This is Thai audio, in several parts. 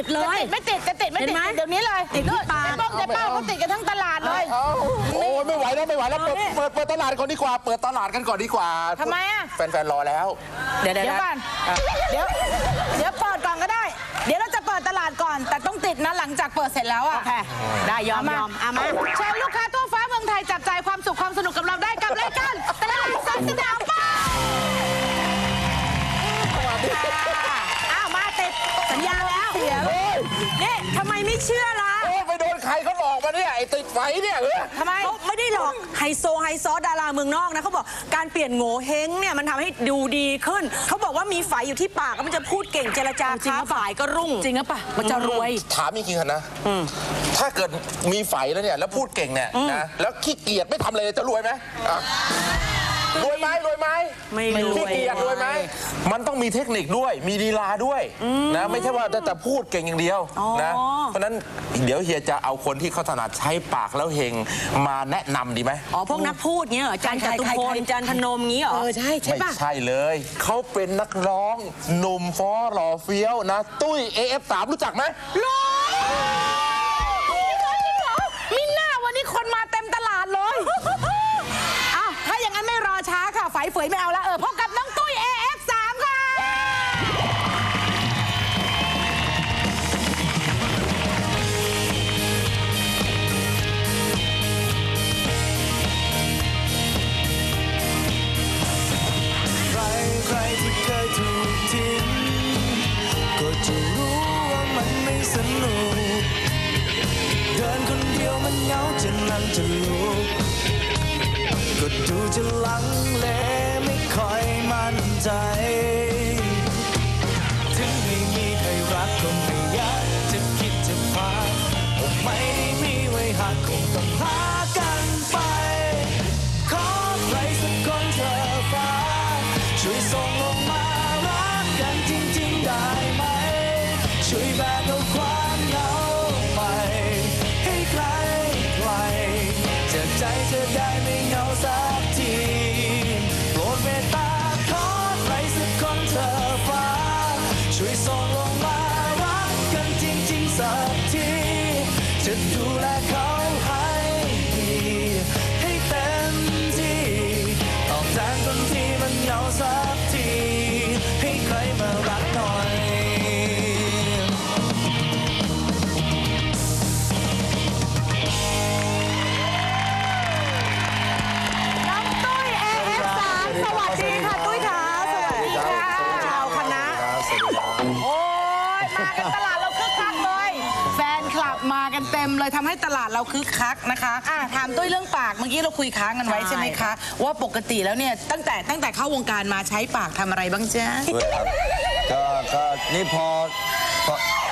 ติดเลย ไม่ติดจะติดไม่เห็ตินดไหมเดี๋ยวนี้เลยติดที่ปากไอ้ป้องไอ้เป้าเขาติดกันทั้งตลาดเลย เอ้าโอ้ยไม่ไหวแล้วไม่ไหวแล้วเปิดเปิดเปิดตลาดก่อนดีกว่า เปิดตลาดกันก่อนดีกว่าทำไมอะ แฟนๆรอแล้ว เดี๋ยวเดี๋ยวเดี๋ยวก่อนเดี๋ยวเดี๋ยวเปิดก่อนก็ได้ เดี๋ยวเราจะเปิดตลาดก่อน แต่ต้องติดนะหลังจากเปิดเสร็จแล้วอะโอเคได้ยอมยอมอะมาเชิญลูกค้าทั่วฟ้าเมืองไทยจับจ่ายความสุขความสนุกกับเราได้กับรายการตลาดสดสนามเป้า นี่ทำไมไม่เชื่อล่ะโอ้ยไปโดนใครเขาหลอกมาเนี่ยไอ้ติดไฟเนี่ยเออทำไมเขาไม่ได้หรอกไฮโซไฮซอสดาราเมืองนอกนะเขาบอกการเปลี่ยนโง่เฮงเนี่ยมันทำให้ดูดีขึ้น เขาบอกว่ามีไฝอยู่ที่ปากแล้วมันจะพูดเก่งเจรจาค้าขายก็รุ่ง จริงหรือเปล่ามันจะรวย ถามจริงๆนะถ้าเกิดมีไฟแล้วเนี่ยแล้วพูดเก่งเนี่ยนะแล้วขี้เกียจไม่ทำเลยจะรวยไหมอะ รวยไหมรวยไหมไม่รวยขี้เกียจรวยไหมมันต้องมีเทคนิคด้วยมีลีลาด้วยนะไม่ใช่ว่าแต่พูดเก่งอย่างเดียวนะเพราะฉะนั้นเดี๋ยวเฮียจะเอาคนที่เขาถนัดใช้ปากแล้วเฮงมาแนะนำดีไหมอ๋อพวกนักพูดเงี้ยเหรอจันจตุพลจันทนมงี้เหรอเออใช่ใช่ไม่ป่ะใช่เลยเขาเป็นนักร้องหนุ่มฟอหล่อเฟี้ยวนะ ตุ้ย AF3 รู้จักไหมรู้าค่ะไฝเฟยไม่เอาล้วเออพบกับน้องตุ้ย AF3 ค่ะ ใครใครที่เคยถูกทิ้งก็จะรู้ว่ามันไม่สนุก เดินคนเดียวมันเหงาจะนั่งจะลุกก็ดูจะลัง มั่ เราคึกคักนะคะอะถามตุ้ยเรื่องปากเมื่อกี้เราคุยค้างกันไว้ใช่ใช่ไหมคะ ว่าปกติแล้วเนี่ยตั้งแต่ตั้งแต่เข้าวงการมาใช้ปากทำอะไรบ้างจ๊ะ ด้วยครับก็ก็นี่พอพอ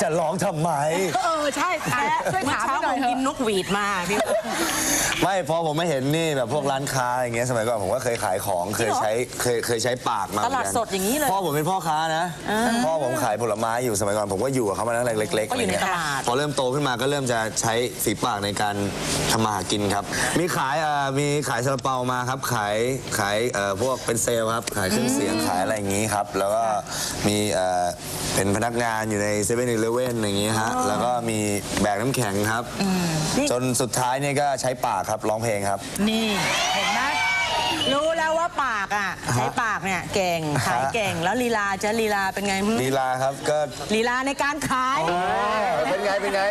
จะร้องทำไม เออใช่แพ้ช่วยเมื่อถามเช้าให้หน่อยผมเถกินอะนกหวีดมาพี่ไม่พอผมไม่เห็นนี่แบบพวกร้านค้าอย่างเงี้ยสมัยก่อนผมก็เคยขายของเคยใช้เคยเคยใช้ปากมาตลาดสดอย่างนี้เลยพ่อผมเป็นพ่อค้านะ พ่อผมขายผลไม้อยู่สมัยก่อนผมก็อยู่กับเขามาตั้งแต่เล็กๆก็อยู่ในะไรเงี้ตลาดพอเริ่มโตขึ้นมาก็เริ่มจะใช้ฝีปากในการทำมาหากินครับ มีขายเอ่อมีขายซาลาเปามาครับ ขายขายเอ่อพวกเป็นเซลล์ครับขายเครื่องเสียงขายอะไรอย่างงี้ครับ แล้วก็มีเอ่อเป็นพนักงานอยู่ในเซเว่นอีเลเว่นอย่างงี้ฮะแล้วก็มีแบกน้ำแข็งครับ จนสุดท้ายเนี่ยก็ใช้ปากครับร้องเพลงครับ นี่เห็นไหมรู้แล้วว่าปากอะใช้ปากเนี่ยเก่งขายเก่งแล้วลีลาจะลีลาเป็นไงหึลีลาครับก็ลีลาในการขาย เป็นไงเป็นไง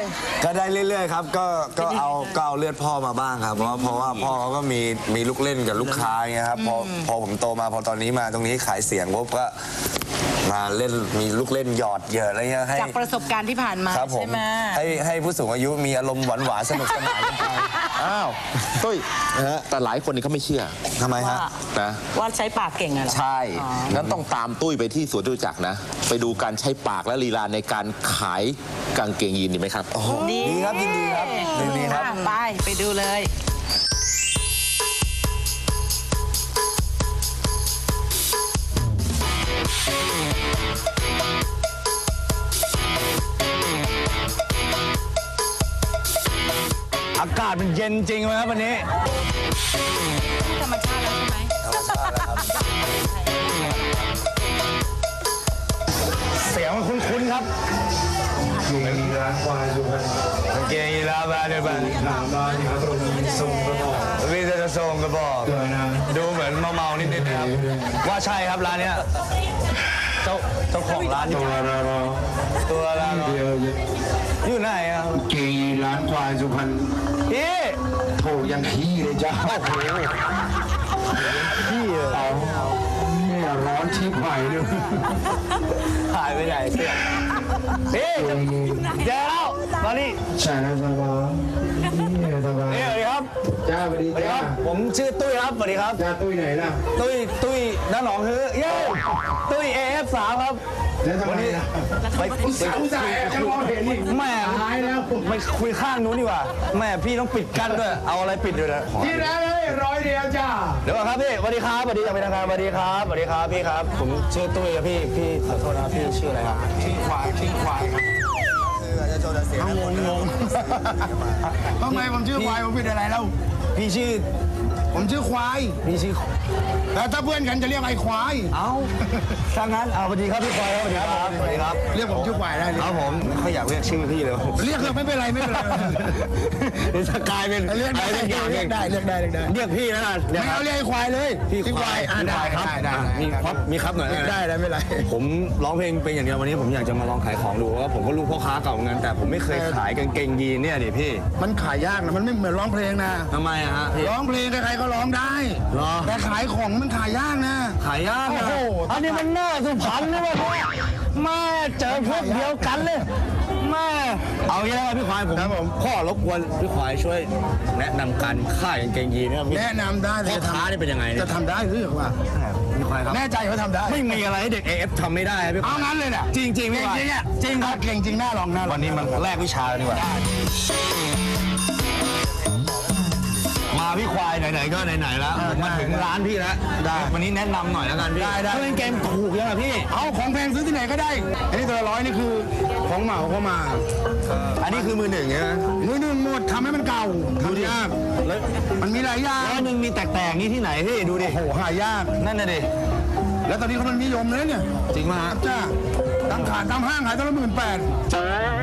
ก็ได้เรื่อยๆครับก็ก็เอาก็เอาเลือดพ่อมาบ้างครับ เพราะว่าเพราะว่าพ่อเขาก็มีมีลูกเล่นกับลูกค้าอย่างเงี้ยครับพอพอผมโตมาพอตอนนี้มาตรงนี้ขายเสียงปุ๊บก็ มาเล่นมีลูกเล่นหยอดเหยอะอะไรเงี้ยให้จากประสบการณ์ที่ผ่านมาครับผมใช่ไหมให้ให้ผู้สูงอายุมีอารมณ์หวานๆสนุกสนานกันไปอ้าวตุ้ยฮะแต่หลายคนนี่เขาไม่เชื่อทำไมฮะนะว่าใช้ปากเก่งอะเหรอใช่งั้นต้องตามตุ้ยไปที่สวนจตุจักรนะ ไปดูการใช้ปากและลีลาในการขายกางเกงยีนดีไหมครับดีครับยินดีครับยินดีครับอะไปไปดูเลยากาศมันเย็นจริงไหมครับวันนี้ ธรรมชาติแล้วใช่ไหมเสียงมันคุ้นๆครับเก่งร้านควายสุพรรณเก่งอีลาบาเดบันถามบ้านนี่ครับตรงนี้ทรงกระบอกพี่จะส่งกระบอก เกิดนะดูเหมือนเมาๆนิดๆนะครับ ว่าใช่ครับร้านเนี้ยเจ้าเจ้าของร้านอยู่ตัวเราเราตัวละเดียวอยู่ไหนอะเก่งร้านควายสุพรรณ พี่โถยังขี้เลยจ้าพี่เออเอาเนี่ยร้อนชิบหายเลยหายไปไหนเสี่ยพี่เจอแล้วมานี่ใช่นะสบายนี่สบายนี่สวัสดีครับจ้าสวัสดีคจ้ารับผมชื่อตุ้ยครับสวัสดีครับจ้าตุ้ยไหนล่ะตุ้ยตุ้ยน้าหนองฮือเย้ตุ้ย AF3 ครับ ไมล่ะไปอุตส่าห์อุตส่าห์แอบจะมองเห็นนี่แม่ตายแล้วไปคุยข้างนู้นดีกว่าแม่พี่ต้องปิดกั้นด้วย เอาอะไรปิดด้วยนะที่ร้านเลยร้อยเดียวจ้าเดี๋ยวก่อนครับพี่สวัสดีครับสวัสดีจากเป็นทางการสวัสดีครับสวัสดีครับพี่ครับ ผมชื่อตุ้ยครับพี่พี่ขอโทษนะครับพี่ชื่ออะไรครับชิงควายชิงควายครับจะโจจะเสียงงงงทำไมผมชื่อควายผมผิดอะไรแล้วพี่ชื่อ ผมชื่อควาย พี่ชื่อแต่ถ้าเพื่อนกันจะเรียกไอ้ควาย เอ้าถ้างั้นเอาสวัสดีครับพี่ควายครับสวัสดีครับสวัสดีครับเรียกผมชื่อควายได้เลยครับผมไม่ค่อยอยากเรียกชื่อพี่เลยเรียกเถอะไม่เป็นไรไม่เป็นไรเดี๋ยวจะกลายเป็นเรียกได้อะไรสักอย่างหเรีนึ่ยงกได้เรียกได้เรียกได้เรียกพี่นะกันไม่เอาเรียกไอ้ควายเลยพี่ควายอะพี่ได้ควายครับได้ได้อะมีครับมีครับหน่อยเรียกได้ได้ไม่เป็นไรผมร้องเพลงเป็นอย่างเดียววันนี้ผมอยากจะมาลองขายของดูเพราะว่าผมก็รู้พ่อค้าเก่าเหมือนกันแต่ผมไม่เคยขายกางเกงยีนเนี่ยดิพี่ มันขายยากนะมันไม่เหมือนร้องเพลงนะทำไมอะฮะพี่ร้องเพลงใครๆก็ร้องได้ เหรอ แต่ขายของมันขายยากนะ ขายยากนะโอ้โห อันนี้มันหน้าสุพรรณนี่วะพ่อแม่เจอพวกเดียวกันเลยแม่เอาอย่างนี้แล้วกันพี่ควายผมครับผมข้อรบกวนพี่ควายช่วย แนะนำการค่ายกางเกงยีนเนี่ยพี่ แนะนำได้พ่อค้านี่เป็นยังไงเนี่ย จะทำได้หรือว่าพี่ควายครับ แน่ใจว่าทำได้ ไม่มีอะไรให้เด็ก AF ทำไม่ได้อะพี่ควาเอาย งั้นเลยเนี่ยจริงๆพี่เก่งควายจริงอะจริงครับเก่งจริงน่าลองน่าลอง วันนี้มันแลกวิชากันดีกว่ามา พี่ควายไหนๆก็ไหนๆแล้วมาถึงร้านพี่แล้ววันนี้แนะนำหน่อยแล้วกันพี่ได้ได้เล่นเกมถูกยังอะพี่ เอาของแพงซื้อที่ไหนก็ได้ อันนี้ตัวละร้อยนี่คือของเหมาเข้ามา อันนี้คือมือหนึ่งใช่ไหมมือหนึ่งหมดทำให้มันเก่าทำยากแล้วมันมีหลายอย่างแล้วหนึ่งมีแตกๆนี่ที่ไหนพี่ดูดิโอ้โหหายากนั่นน่ะดิแล้วตอนนี้เขามันนิยมเลยเนี่ย จริงมากจ้าตามขาดตามห้างขายตัวละหมื่นแปด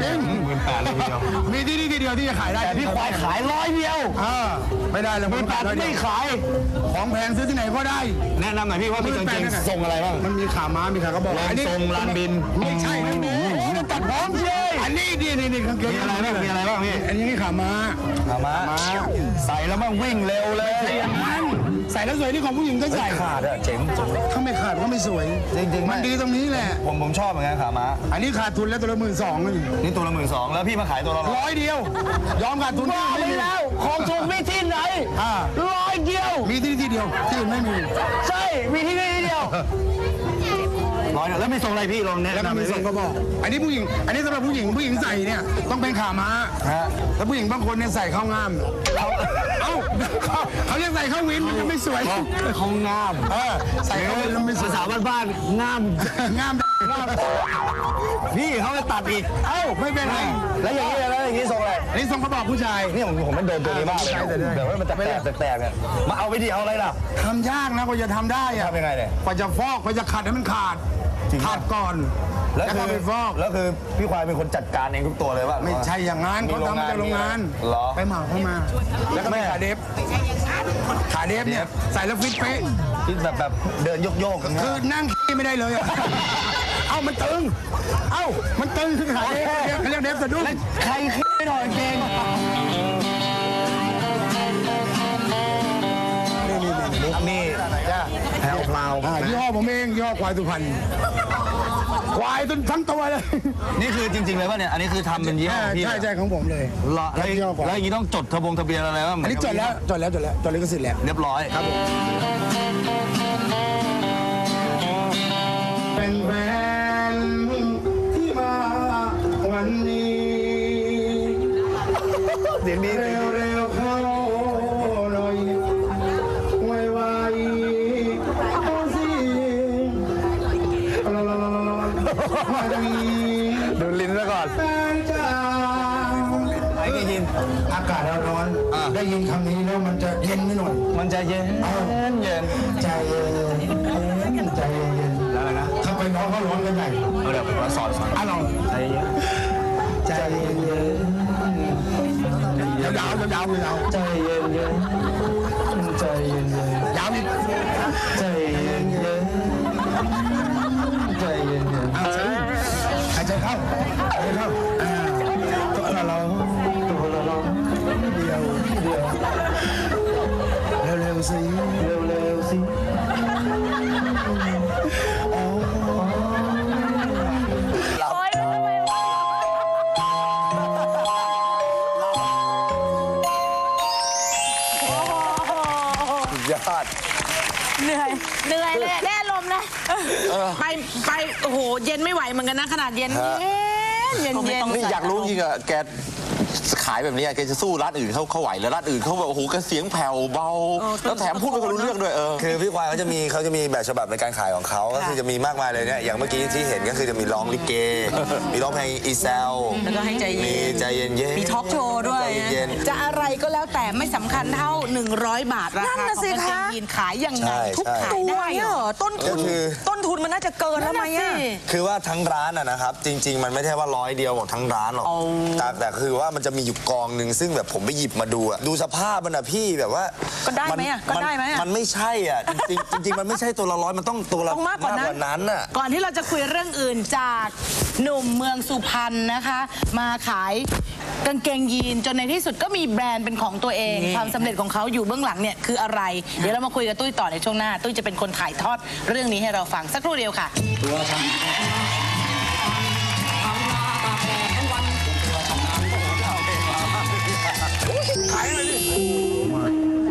จริงหมื่นแปดเลยทีเดียวมีที่นี่ที่เดียวที่จะขายได้แต่พี่ควายขายร้อยเดียวอ่าไม่ได้เลยหมื่นแปดร้อยเดีไม่ยวขาย ของแพงซื้อที่ไหนก็ได้ แนะนำหน่อยพี่ว่ามีกางเกงทรงอะไรบ้างมันมีขาม้ามีขากระบอกลานอันนี้ทรงลานบินไม่ใช่ไม่แม่โอ้มันตัดพร้อมเย้อันนี้นี่นี่นี่กางเกงมีอะไรบ้างมีอะไรบ้างพี่อันนี้นี่ขาม้าขาม้าใส่แล้วมันวิ่งเร็วเลยอย่างนั้น ใส่แล้วสวยนี่ของผู้หญิงก็ใส่ขาดอะเจ๋งถ้าไม่ขาดก็ไม่สวย จริงๆมันดีตรงนี้แหละ ผมผมชอบเหมือนกันขาม้าอันนี้ขาดทุนแล้วตัวละหมื่นสองนี่นี่ตัวละหมื่นสองแล้วพี่มาขายตัวละร้อยร้อยเดียว ยอมขาดทุนบ้าไปไม่มีแล้ว ของถูกมีที่ไหนอ่าร้อยเดียว มีที่นี่ที่เดียวที่อื่นไม่มี ใช่ มีที่นี่ที่เดียว ร้อยเดียวแล้วมีทรงอะไรพี่ลองแนะแล้วก็นำมีเลยทรงกระบอก อันนี้ผู้หญิง อันนี้สำหรับผู้หญิงผู้หญิงใส่เนี่ยต้องเป็นขาม้าฮะแล้วผู้หญิงบางคนเนี่ยใส่เข้างามเขาเอ้าเขาเขาเรียกใส่เข้าวินมันจะไม่สวย เขางามเออใส่เข้าวินแล้วไม่สวภายษาบ้านๆงาม งามงาม พี่เขาไปตัดอีก เอ้าไม่เป็นไรแล้วอย่างนี้แล้วอย่างนี้ทรงอะไรอันนี้ทรงกระบอกผู้ชาย นี่ผมผมมันโดนตัวนี้มากเลยใช่แต่ได้เดี๋ยวมันจะแตกแตกเนี่ยมาเอาไปดิเอาอะไรล่ะทำยากนะกว่าจะทำได้อะทำยังไงเนี่ยกว่าจะฟอกกว่าจะขัดให้มันขาดจริงปะขาดก่อนแล้วแล้วคืก็อไปฟอกแล้วคือพี่ควายเป็นคนจัดการเองทุกตัวเลยว่า ไม่ใช่อย่างนั้นเขาทำมาจากโรงงานเหรอไปเหมาเข้ามา แล้วก็แม่ขาเดฟขาเดฟเนี่ยใส่แล้วฟิตเป๊ะที่แบบแบบเดินโยกโยกๆคือนั่งขี้ไม่ได้เลยอะ เอ้ามันตึง เอ้ามันตึงคือขาเดฟเขาเรียกเดฟสะดุ้งใครขี้หน่อยเก่งนี่จ้าแถวพลาวอ่ายี่ห้อผมเองยี่ห้อควายสุพรรณควายจนทั้งตัวเลย นี่คือจริงๆเลยป่ะเนี่ย อันนี้คือทำเป็นยี่ห้อของพี่ใช่ใช่ของผมเลยเหรอแล้วยี่ห้อควายแล้วอย่างนี้ต้องจดทะบงทะเบียนอะไรบ้างอันนี้จดแล้วจดแล้วจดแล้วจดลิขสิทธิ์แล้วเรียบร้อยครับผม เป็นแฟนที่มาวันนี้เสียงดีเร็วเร็วเข้าหน่อยไวไวเอาสิลาลาลาลาลาวันนี้ดูลิ้นซะก่อน แฟนจ้าไอ้ได้ยิน อากาศร้อนอ่าได้ยินคำนี้แล้วมันจะเย็นไม่หน่อย มันจะเย็นเย็นใจเย็นใจเย็นแล้วอะ ไรนะถ้าไปน้องเขาร้อนกันใหญ่เอาเดี๋ยวผมมาสอนสอนอะลองใจเย็นใจเย็นเย็นยาวยาวยาวยาวใจเย็น ไปไปโอ้โหเย็นไม่ไหวเหมือนกันนะขนาดเย็นฮะเย็นเย็น นี่อยากรู้จริงอะแกขายแบบนี้อะแกจะสู้ร้านอื่นเขาเขาไหวแล้วร้านอื่นเขาแบบโอ้โหแกเสียงแผ่วเบา แล้วแถมพูดไม่ค่อยรู้เรื่องด้วยเออ คือพี่ควายเขาจะมีเขาจะมีแบบฉบับในการขายของเขาก็คือจะมีมากมายเลยเนี่ยอย่างเมื่อกี้ที่เห็นก็คือจะมีร้องลิเก มีร้องเพลงอีแซลแล้วก็ให้ใจเย็นมีใจเย็นเย็นมีทอล์กโชว์ด้วย ใจเย็นจะอะไร ก็แล้วแต่ไม่สำคัญเท่า 100 บาทรานั่นคาน่ะของสิกางเกงคะยีนขายยังไงใช่ทุกใช่ ขายตัวได้เนี่ยเหรอต้นทุนก็คือ ต้นทุนมันน่าจะเกินแล้วไหมนั่นอะน่ะสิคือว่าทั้งร้านอะนะครับ จริง ๆ มันไม่ใช่ว่าร้อยเดียวของทั้งร้านหรอกแต่แต่คือว่ามันจะมีอยู่กองหนึ่งซึ่งแบบผมไปหยิบมาดูอะดูสภาพมันอะพี่แบบว่าก็ได้ไหมอะก็ได้ไหมอะ มันไม่ใช่อะจริงๆจริงๆมันไม่ใช่ตัวละร้อยมันต้องตัวละต้องมากกว่านั้น นั้นอะก่อนที่เราจะคุยเรื่องอื่นจาก หนุ่มเมืองสุพรรณนะคะ มาขายกางเกงยีนจนในที่สุดก็มีแบรนด์เป็นของตัวเอง ความสำเร็จของเขาอยู่เบื้องหลังเนี่ยคืออะไร เดี๋ยวเรามาคุยกับตุ้ยต่อในช่วงหน้า ตุ้ยจะเป็นคนถ่ายทอดเรื่องนี้ให้เราฟังสักครู่เดียวค่ะ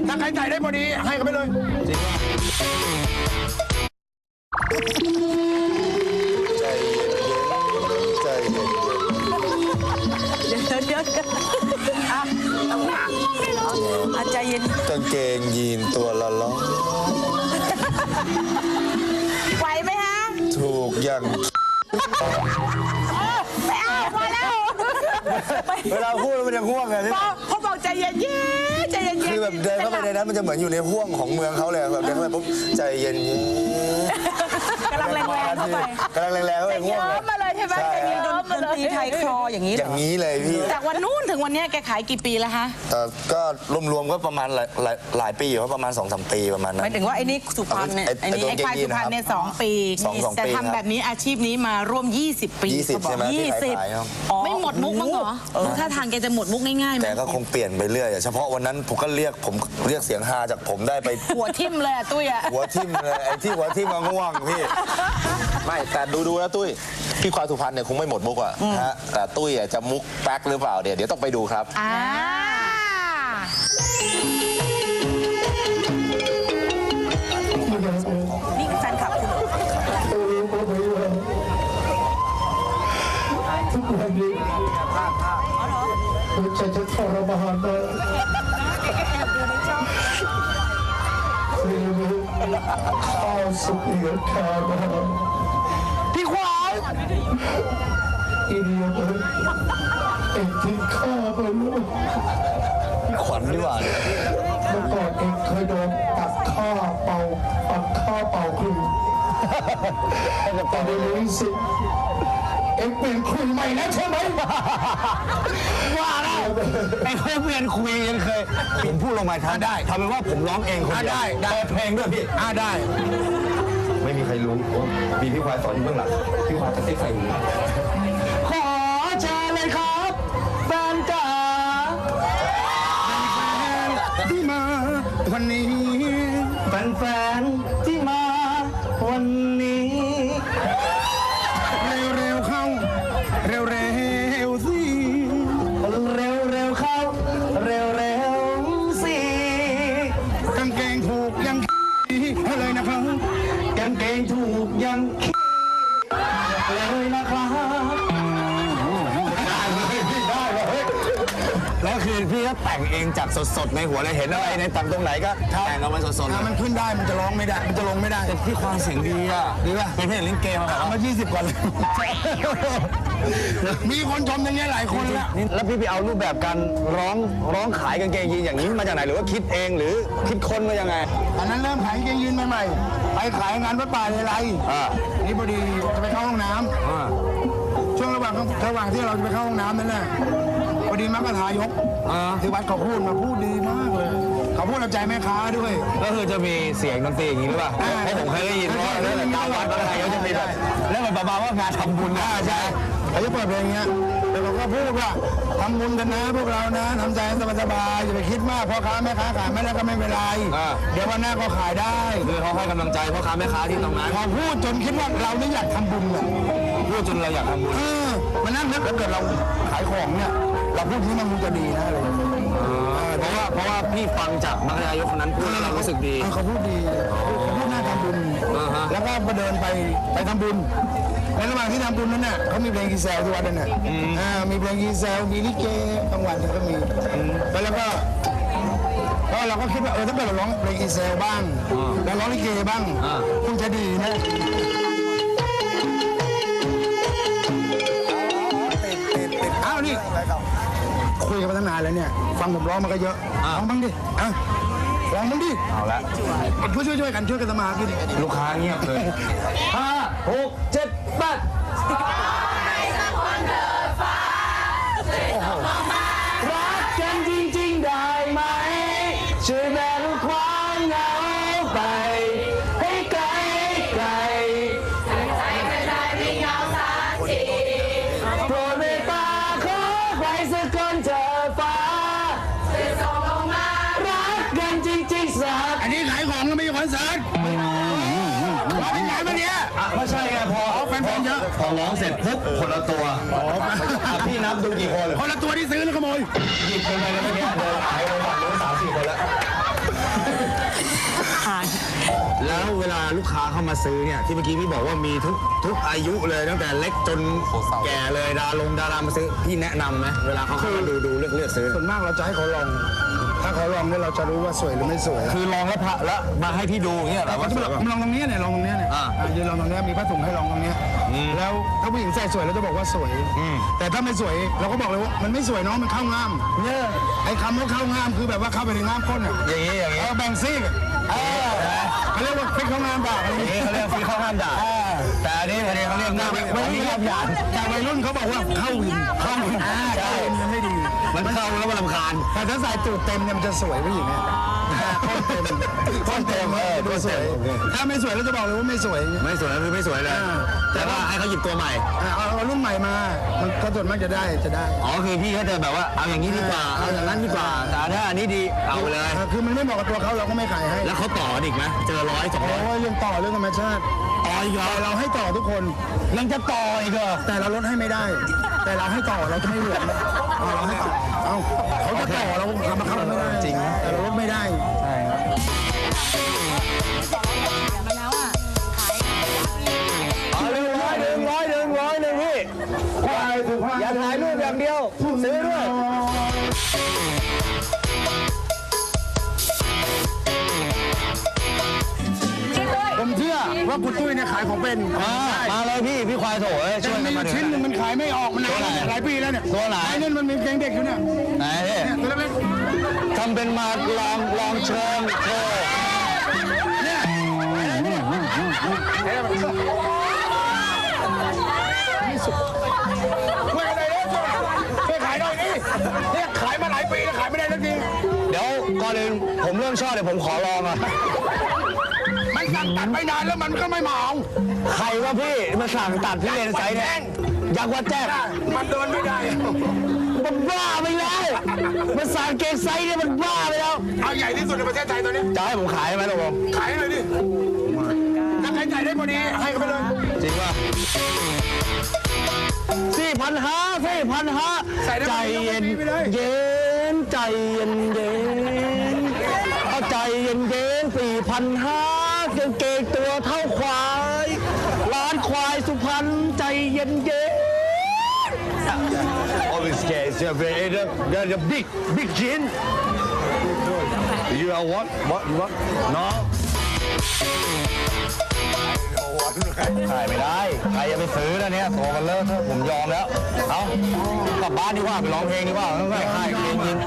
ถ้าใครจ่ายได้พอดีให้กันไปเลย เวลาพูดแล้วมันจะง่วงไงพี่พอพอบอกใจเย็นๆใจเย็นๆคือแบบเดินเข้าไปในนั้นมันจะเหมือนอยู่ในห่วงของเมืองเขาเลยแบบเดินเข้าไปปุ๊บใจเย็นกำลังแรงๆเข้าไปกำลังแรงๆเข้าไปง่วงเยิ้เลยมมาเลยใช่ไหมใช่ใจเย็นๆดเยิ้มมานเลยตรีไทยคลออย่างนี้เหอรอย่างนี้เลยพี่จากวันนู้นถึงวันเนี้ยแกขายกี่ปีแล้วคะแต่ก็รวมๆก็ประมาณหลายหลายหลายปีอยู่ครับประมาณ2อสปีประมาณนั้หมายนถึงว่าไอ้นี่สุพรรณเนี่ยไอ้ไอ้นี่ไอ้ไอ้ควายสุพรรณเนี่ยสองปีสองสองแต่ปีครับทำแบบนี้อาชีพนี้มาร่วม 20 ปียี่สิบเขาบอกใช่ไหมที่ยี่สิบขายๆครับไม่หมดมุกมั้งเหรอถ้าทางแกจะหมดมุกง่ายๆไหมแต่ก็คงเปลี่ยนไปเรื่อยอะเฉพาะวันนั้นผมก็เรียกผมเรียกเสียงฮาจากผมได้ไป หัวทิ่มเลยอะตุ้ยอะ หัวทิ่มเลยไอ้ที่หัวทิ่มมาง่วงพี่ ไม่แต่ดูดูแล้วตุ้ยพี่ควายสุพรรณเนี่ยคงไม่หมดมุกอะฮะแต่ตุ้ยอะจะมุกแป๊กหรือเปล่าเดี๋ยวเดี๋ยวต้องไปดูครับ อ่า นี่คือแฟนคลับคุณเหรอทุกวันนี้หัวใจจะทรมานมากข้าวสุกเหลือคามาก ควายอีเดียมันเอ็งทิ้งข้าไปลูกขวัญดีกว่าเมื่อก่อนเองเคยโดนตักข้าเป่าปักข้าเป่าครูแต่ในนี้สิเอ็งเปลี่ยนครูใหม่แล้วใช่ไหมว่าแล้วไอ้เคยเพื่อนคุยกันเคยผมพูดลงมาทำได้ทำเป็นว่าผมร้องเองคนเดียวได้ได้เปิดเพลงด้วยพี่อ่าได้ ไม่มีใครรู้ว่ามีพี่ควายสอนอยู่เบื้องหลังพี่ควายจะเต้นใส่หูขอเชิญเลยครับแฟนจ๋าที่มาวันนี้แฟน แล้วคือพี่ก็แต่งเองจากสดๆในหัวเลยเห็นอะไรในต่างตรงไหนก็แต่งเอามาสดๆถ้ามันขึ้นได้มันจะร้องไม่ได้ มันจะลงไม่ได้ แต่พี่ควายเสียงดีอะดีป่ะ เป็นเพลงเล่นเกมมาแบบเอามา 20 กว่าเลยมีคนชมอย่างเงี้ยหลายคนแล้ว นี่แล้วพี่ไปเอารูปแบบการร้องร้องขายกางเกงยีนอย่างนี้มาจากไหนหรือว่าคิดเองหรือคิดค้นมายังไง อันนั้นเริ่มขายกางเกงยีนใหม่ๆ ไปขายงานวัดป่าเลไลอ่า นี่พอดีจะไปเข้าห้องน้ำ ช่วงระหว่างระหว่างที่เราจะไปเข้าห้องน้ำนั่นแหละพอ ดีมักกะทายกที่วัดเขาพูดมาพูดดีมากเลย เขาพูดเอาใจแม่ค้าด้วย ก็คือจะมีเสียงดนตรีอย่างนี้หรือเปล่าเพราะผมเคยได้ยินว่าเรื่องตามวัดอะไรเขาจะมีแบบแล้วมันประมาณว่างานทำบุญนะใช่เขาจะเปิดเพลงเงี้ยแล้วเขาก็พูดว่าทำบุญกันนะพวกเรานะทำใจให้สบายๆอย่าไปคิดมากพ่อค้าแม่ค้าขายไม่ได้ก็ไม่เป็นไรเดี๋ยววันหน้าก็ขายได้ คือเขาให้กำลังใจพ่อค้าแม่ค้าที่ตรงนั้นพอพูดจนคิดว่าเราไม่อยากทำบุญอะพูดจนเราอยากทำบุญ เออมานั่งนึกถ้าเกิดเราขายของเนี่ย เราพูดที่มันคงจะดีนะอะไรอย่างเงี้ยเพราะว่าเพราะว่าพี่ฟังจากมัคคายกคนนั้นพูดแล้วเรารู้สึกดี เออเขาพูดดีเขาพูดน่าทำบุญ อ่าฮะ แล้วก็มาเดินไปไปทำบุญในระหว่างที่ทำบุญนั้นน่ะเขามีเพลงกีแซวที่วัดนั่นน่ะอ่ามีเพลงกีแซวมีลิเกกลางวันเนี่ยก็มีแล้วก็ก็เราก็คิดว่าเออถ้าเกิดเราร้องเพลงกีแซวบ้างแล้วร้องลิเกบ้างคงจะดีนะ กันมาตั้งนานแล้วเนี่ย ฟังผมร้องมาก็เยอะร้องบ้างดิอะร้องบ้างดิเอาละช่วยช่วยๆกันช่วยกันสมาธิดิลูกค้าเงียบเลยห้าหกเจ็ดแปด พอร้องเสร็จปุ๊บคนละตัวอะพี่นับดูกี่คนคนละตัวที่ซื้อแล้วขโมยหยิบกันไปแล้วเมื่อกี้เดินหายไปฝั่งนู้นสามสี่คนแล้ว แล้วเวลาลูกค้าเข้ามาซื้อเนี่ยที่เมื่อกี้พี่บอกว่ามีทุกทุกอายุเลยตั้งแต่เล็กจนแก่เลยดาลงดารามาซื้อพี่แนะนำไหมเวลาเขาเข้ามาดูดูเลือกเลือกซื้อ ส่วนมากเราจะให้เขาลอง ถ้าเขาลองเนี่ยเราจะรู้ว่าสวยหรือไม่สวยคือลองแล้วพระแล้วมาให้พี่ดูอย่างเงี้ยเหรอเขาว่าจะสบวยอกป่ะ ลองตรงนี้เนี่ยลองตรงนี้เนี่ยอ่าอ่ายืนลองตรงนี้มีผ้าถุงให้ลองตรงนี้แล้วถ้าผู้หญิงใส่สวยเราจะบอกว่าสวยแต่ถ้าไม่สวยเราก็บอกเลยว่ามันไม่สวยเนาะมันเข้าง่ามเนี่ยไอ้คำว่าเข้าง่ามคือแบบว่าเข้าไปในง่ามก้นอะอย่างนี้อย่างนี้ เออแบ่งซีกอะเออเขาเรียกว่าฟิกเข้าง่ามด่าอะไรอย่างนี่เงี้ยเขาเรียกฟีเข้าห้ามด่าแต่อันนี้อันนี้เขาเรียกหน้าไม่วัยไม่รุ่นห้ามหยาดแต่วัยรุ่นเขาบอกว่าเข้าวินเข้าวินอ่าเข้าวินมันไม่ดีมั นเข้าแล้วมันลำคาญแต่ถ้าใส่ตูดเต็มเนี่ยมันจะสวยผู้หญิงเนี่ยก้นเต็มก้นเต็มเออดูสวยถ้าไม่สวยเราจะบอกเลยว่าไม่สวย ไม่สวยคือไม่สวยเลย อ่า แต่ว่าให้เขาหยิบตัวใหม่ อ่าเอาเอารุ่นใหม่มา มันก็ส่วนมากจะได้จะได้ อ๋อคือพี่เขาจะแบบว่าเอาอย่างนี้ดีกว่า เอาอย่างนั้นดีกว่า แต่ถ้าอันนี้ดีเอาไปเลยอ่าคือมันไม่เหมาะกับตัวเขาเราก็ไม่ขายให้ แล้วเขาต่ออีกไหมเจอร้อยสองโอ้ร้อยยเรื่องต่อเรื่องธรรมชาติต่ ออีกเหรอแต่เราให้ต่อทุกคนยังจะต่ออีกเหรอแต่เราลดให้ไม่ได้ แต่เราให้ต่อเราจะไม่เหลือเอาเราให้ต่อเอาเขาจะต่อเราทำมาเข้าไม่ได้จริงแต่เราลดไม่ได้เอาหนึ่งร้อยหนึ่งร้อยหนึ่งร้อยหนึ่งพี่อย่าถ่ายรูปอย่างเดียวซื้อด้ ว่าคุณตุ้ยเนี่ยขายของเป็นมามาเลยพี่พี่ควายโถเอ้ยแต่ช่วยมีกันอมายู่เถชิ้นหนึงอะ มันขายไม่ออกมันนานแล้วเนี่ยหลายปีแล้วเนี่ยตัวไหนไอ้นั่นมันมีเกงเด็กอยู่เนี่ยไหนพี่เนี่ยตัวเล็กทำเป็นมาลองลองเชิญโชว์ๆช่วยกันหน่อยเด้อช่วยขายหน่อยนี่เนี่ยขายมาหลายปีแล้วขายไม่ได้สักทีเดี๋ยวก่อนอื่นผมเริ่มชอบเดี๋ยวผมขอลองอะมัน สั่งตัดไม่นานแล้วมันก็ไม่มาเอาใครวะพี่มาสั่งตัดพี่เลนไซส์เนี่ยยักษ์วัดแจ้งมันเดินไม่ได้มันบ้าไปแล้วมันสั่งเกงไซส์เนี่ยมันบ้าไปแล้วเอาใหญ่ที่สุดในประเทศไทยตอนนี้จะให้ผมขายไหมลูกผมขายเลยดิถ้าใครจ่ายได้พอดีให้เขาไปเลยจริงป่ะสี่พันห้าสี่พันห้าใส่ได้ใจพอดีเย็นไปเลยเย็นใจเย็นเย็นเอาใจเย็นเย็นสี่พันห้ากางเกงตัวเท่าควาย ร้านควายสุพรรณใจเย็นเย็น Always case, yeah, very, the, the, the big, big gin. You are what? What? What? No. ขายไม่ได้ ใครจะไปซื้อนะเนี่ยตัวมันเลอะเทอะผมยอมแล้ว เอากลับบ้านดีกว่า ไปร้องเพลงดีกว่าไม่ค่ายเพลงยิน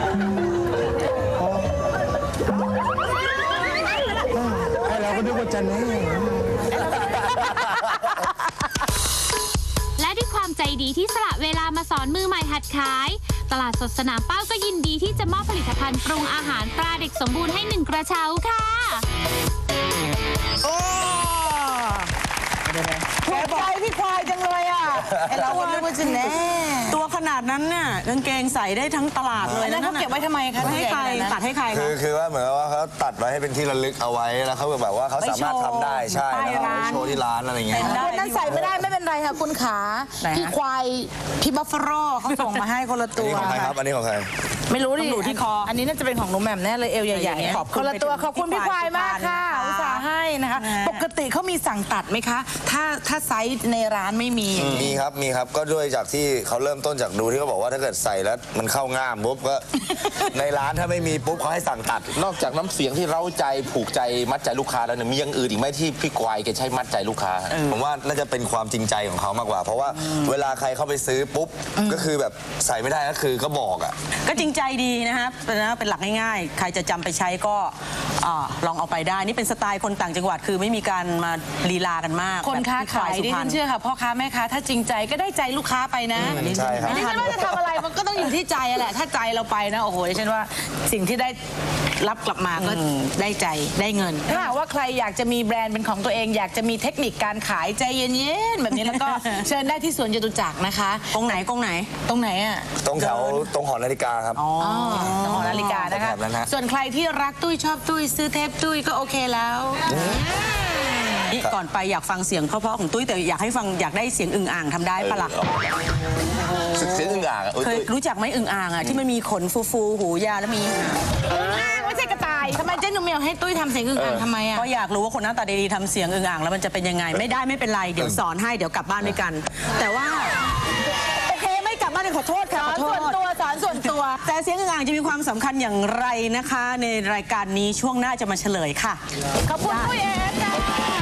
ก็นึกว่าจะแน่และด้วยความใจดีที่สละเวลามาสอนมือใหม่หัดขาย ตลาดสดสนามเป้าก็ยินดีที่จะมอบผลิตภัณฑ์ปรุงอาหารปลาเด็กสมบูรณ์ให้หนึ่งกระเช้าค่ะ โอ้ ถูกใจพี่ควายจังเลยอะไอเราก็นึกว่าจะแน่ตัวขนาดนั้นน่ะกางเกงใส่ได้ทั้งตลาดเลยแล้วเขาเก็บไว้ทำไมคะให้ใครตัวใหญ่ขนาดนั้นตัดให้ใครคืคะอคือว่าเหมือนกับว่าเขาตัดไว้ให้เป็นที่ระลึกเอาไว้แล้วเขาแบบว่าเขาสามารถทำได้ใช่ไปแล้วเอาร้าไว้นโชว์ที่ร้านอะไรอย่างเงี้ยได้คนนั้นใส่ไม่ได้ไม่เป็นไรค่ะคุณขาไหนฮะพี่ควายพี่บัฟฟาโลเขาส่งมาให้คนละอันตัวนี้ของใครครับอันนี้ของใครไม่รู้ดิต้องดูที่คออันนี้น่าจะเป็นของหนูแหม่มแน่เลยเอวใหญ่ๆขอบคุณคนละตัวไปถึงขอบคุณพี่ควายมากค่ะพี่ควายอุตส่าห์ให้ นะคะนะฮะปกติเขามีสั่งตัดไหมคะ ถ้าถ้าไซส์ในร้านไม่มีอย่างนี้มีครับมีครับก็ด้วยจากที่เขาเริ่มต้นจากดูที่เขาบอกว่าถ้าเกิดใส่แล้วมันเข้าง่ามปุ๊บก็ ในร้านถ้าไม่มีปุ๊บเขาให้สั่งตัด นอกจากน้ำเสียงที่เร้าใจผูกใจมัดใจลูกค้าแล้วเนี่ยมีอย่างอื่นอีกไหมที่พี่ควายแกใช้มัดใจลูกค้า ผมว่าน่าจะเป็นความจริงใจของเขามากกว่า เพราะว่าเวลาใครเข้าไปซื้อปุ๊บก็คือแบบใส่ไม่ได้ก็คือก็บอกอะ ก็จริงใจดีนะครับเป็นนะเป็นหลักง่ายๆ ใครจะจำไปใช้ก็อ่าลองเอาไปได้ นี่เป็นสไตล์คนต่างจังหวัดคือไม่มีการมาลีลากันมากคนค้าแบบขายสุดิพรฉัรณนเชื่อค่ะพ่อค้าแม่ค้าถ้าจริงใจก็ได้ใจลูกค้าไปนะใช่ครับดิฉันว่าจะทำอะไรมันก็ต้องอยู่ที่ใจอะแหละถ้าใจเราไปนะโอ้โหดิฉันว่าสิ่งที่ได้ รับกลับมาก็ได้ใจได้เงิน ถ้าหากว่าใครอยากจะมีแบรนด์เป็นของตัวเอง อยากจะมีเทคนิคการขายใจเย็นๆแบบนี้แล้วก็เชิญได้ที่สวนจตุจักรนะคะกงไหนกงไหนตรงไหนอะตรงแถวตรงหอนาฬิกาครับ อ๋อตรงหอนาฬิกานะคะแถบนั้นฮะส่วนใครที่รักตุ้ยชอบตุ้ยซื้อเทปตุ้ยก็โอเคแล้ว นี่ก่อนไปอยากฟังเสียงเพราะๆของตุ้ยแต่อยากให้ฟังอยากได้เสียงอึ่งอ่างทำได้ปะล่ะเสียงอึ่งอ่างอะเออเคยรู้จักไหมอึ่งอ่างอะที่มันมีขนฟูๆหูยาวแล้วมีหางอึ่งอ่างไม่ใช่กระต่ายทำไมเจ๊หนุ่มเมียวให้ตุ้ยทำเสียงอึ่งอ่างทำไมอะก็อยากรู้ว่าคนหน้าตาดีๆทำเสียงอึ่งอ่างแล้วมันจะเป็นยังไง ไม่ได้ไม่เป็นไรเดี๋ยวสอนให้เดี๋ยวกลับบ้านด้วยกัน แต่ว่าโอเคไม่กลับบ้านเลยขอโทษค่ะสขออนโทส่วนษ ตัวสอนส่วนตัว แต่เสียงอึ่งอ่างจะมีความสำคัญอย่างไรนะคะ ในรายการนี้ช่วงหน้าจะมาเฉลยค่ะ ขอบคุณตุ้ยเอสค่ะ